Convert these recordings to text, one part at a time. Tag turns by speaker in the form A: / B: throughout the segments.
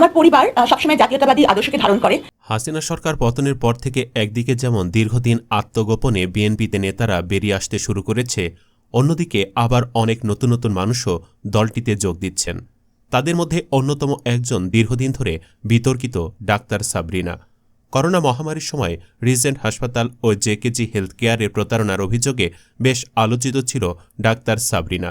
A: আমার পরিবার সবসময় জাতীয়তাবাদী আদর্শকে ধারণ করে।
B: হাসিনা সরকার পতনের পর থেকে একদিকে যেমন দীর্ঘদিন আত্মগোপনে বিএনপিতে নেতারা বেরিয়ে আসতে শুরু করেছে, অন্যদিকে আবার অনেক নতুন নতুন মানুষও দলটিতে যোগ দিচ্ছেন। তাদের মধ্যে অন্যতম একজন দীর্ঘদিন ধরে বিতর্কিত ডাক্তার সাবরিনা। করোনা মহামারীর সময় রিজেন্ট হাসপাতাল ও জেকেজি হেলথ কেয়ারের প্রতারণার অভিযোগে বেশ আলোচিত ছিল ডাক্তার সাবরিনা।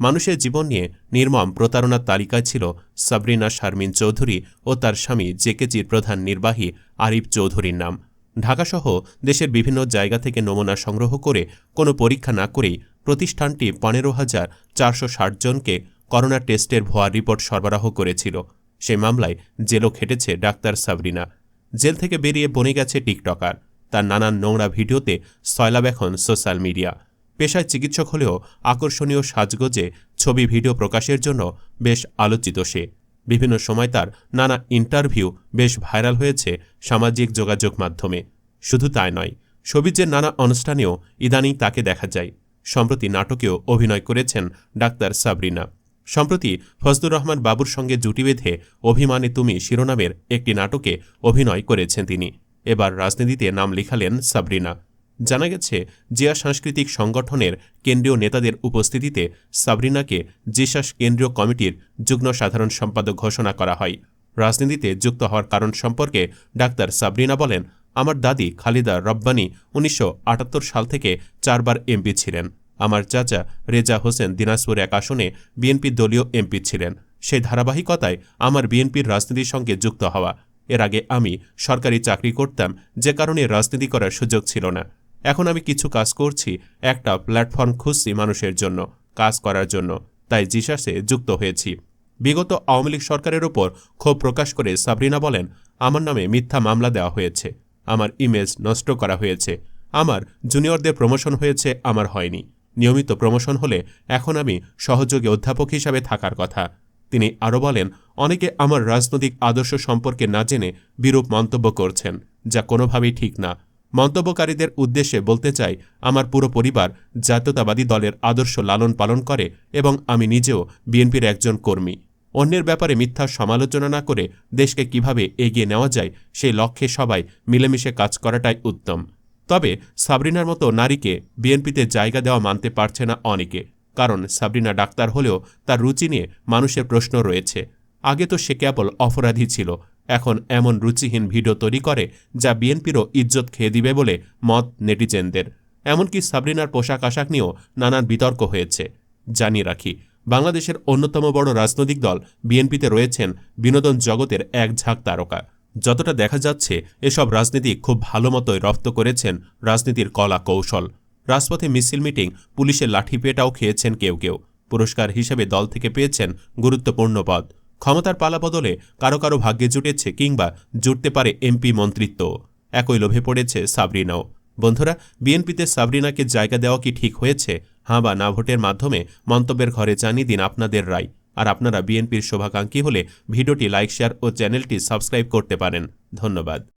B: মানুষের জীবন নিয়ে নির্মম প্রতারণার তালিকায় ছিল সাবরিনা শারমিন চৌধুরী ও তার স্বামী জেকেজির প্রধান নির্বাহী আরিফ চৌধুরীর নাম। ঢাকাসহ দেশের বিভিন্ন জায়গা থেকে নমুনা সংগ্রহ করে কোনো পরীক্ষা না করেই প্রতিষ্ঠানটি পনেরো হাজার চারশো জনকে করোনা টেস্টের ভুয়া রিপোর্ট সরবরাহ করেছিল। সে মামলায় জেলও খেটেছে ডাক্তার সাবরিনা। জেল থেকে বেরিয়ে বনে গেছে টিকটকার। তার নানান নোংরা ভিডিওতে সয়লাব এখন সোশ্যাল মিডিয়া। পেশায় চিকিৎসক হলেও আকর্ষণীয় সাজগোজে ছবি, ভিডিও প্রকাশের জন্য বেশ আলোচিত সে। বিভিন্ন সময় তার নানা ইন্টারভিউ বেশ ভাইরাল হয়েছে সামাজিক যোগাযোগ মাধ্যমে। শুধু তাই নয় সবিজের নানা অনুষ্ঠানেও ইদানিং তাকে দেখা যায়। সম্প্রতি নাটকেও অভিনয় করেছেন ডাক্তার সাবরিনা। সম্প্রতি ফজলুর রহমান বাবুর সঙ্গে জুটি বেঁধে অভিমানে তুমি শিরোনামের একটি নাটকে অভিনয় করেছেন তিনি। এবার রাজনীতিতে নাম লিখালেন সাবরিনা। জানা গেছে, জিয়া সাংস্কৃতিক সংগঠনের কেন্দ্রীয় নেতাদের উপস্থিতিতে সাবরিনাকে জিসাস কেন্দ্রীয় কমিটির যুগ্ম সাধারণ সম্পাদক ঘোষণা করা হয়। রাজনীতিতে যুক্ত হওয়ার কারণ সম্পর্কে ডাক্তার সাবরিনা বলেন, আমার দাদি খালিদা রব্বানি উনিশশো আটাত্তর সাল থেকে চারবার এমপি ছিলেন। আমার চাচা রেজা হোসেন দিনাজপুর এক আসনে বিএনপি দলীয় এমপি ছিলেন। সেই ধারাবাহিকতায় আমার বিএনপির রাজনীতির সঙ্গে যুক্ত হওয়া। এর আগে আমি সরকারি চাকরি করতাম, যে কারণে রাজনীতি করার সুযোগ ছিল না। এখন আমি কিছু কাজ করছি, একটা প্ল্যাটফর্ম খুঁজছি মানুষের জন্য, কাজ করার জন্য, তাই জিসাসে যুক্ত হয়েছি। বিগত আওয়ামী লীগ সরকারের ওপর ক্ষোভ প্রকাশ করে সাবরিনা বলেন, আমার নামে মিথ্যা মামলা দেওয়া হয়েছে। আমার ইমেজ নষ্ট করা হয়েছে। আমার জুনিয়রদের প্রমোশন হয়েছে, আমার হয়নি। নিয়মিত প্রমোশন হলে এখন আমি সহযোগী অধ্যাপক হিসাবে থাকার কথা। তিনি আরও বলেন, অনেকে আমার রাজনৈতিক আদর্শ সম্পর্কে না জেনে বিরূপ মন্তব্য করছেন, যা কোনোভাবেই ঠিক না। মন্তব্যকারীদের উদ্দেশ্যে বলতে চাই, আমার পুরো পরিবার জাতীয়তাবাদী দলের আদর্শ লালন পালন করে এবং আমি নিজেও বিএনপির একজন কর্মী। অন্যের ব্যাপারে মিথ্যা সমালোচনা না করে দেশকে কীভাবে এগিয়ে নেওয়া যায় সেই লক্ষ্যে সবাই মিলেমিশে কাজ করাটাই উত্তম। তবে সাবরিনার মতো নারীকে বিএনপিতে জায়গা দেওয়া মানতে পারছে না অনেকে, কারণ সাবরিনা ডাক্তার হলেও তার রুচি নিয়ে মানুষের প্রশ্ন রয়েছে। আগে তো সে কেবল অপরাধী ছিল এখন এমন রুচিহীন ভিডিও তৈরি করে যা বিএনপিরও ইজ্জত খেয়ে দিবে বলে মত নেটিজেনদের। এমনকি সাবরিনার পোশাক আশাক নিয়েও নানান বিতর্ক হয়েছে। জানিয়ে রাখি, বাংলাদেশের অন্যতম বড় রাজনৈতিক দল বিএনপিতে রয়েছেন বিনোদন জগতের এক ঝাঁক তারকা। যতটা দেখা যাচ্ছে, এসব রাজনীতি খুব ভালো মতোই রপ্ত করেছেন রাজনীতির কলা কৌশল। রাজপথে মিছিল মিটিং, পুলিশের লাঠিপেটাও খেয়েছেন কেউ কেউ। পুরস্কার হিসেবে দল থেকে পেয়েছেন গুরুত্বপূর্ণ পদ। ক্ষমতার পালা বদলে কারও কারও ভাগ্যে জুটেছে কিংবা জুটতে পারে এমপি মন্ত্রিত্ব। একই লোভে পড়েছে সাবরিনাও। বন্ধুরা, বিএনপিতে সাবরিনাকে জায়গা দেওয়া কি ঠিক হয়েছে? হাঁ বা না ভোটের মাধ্যমে মন্তব্যের ঘরে জানিয়ে দিন আপনাদের রায়। আর আপনারা বিএনপির শোভাকাঙ্ক্ষী হলে ভিডিওটি লাইক, শেয়ার ও চ্যানেলটি সাবস্ক্রাইব করতে পারেন। ধন্যবাদ।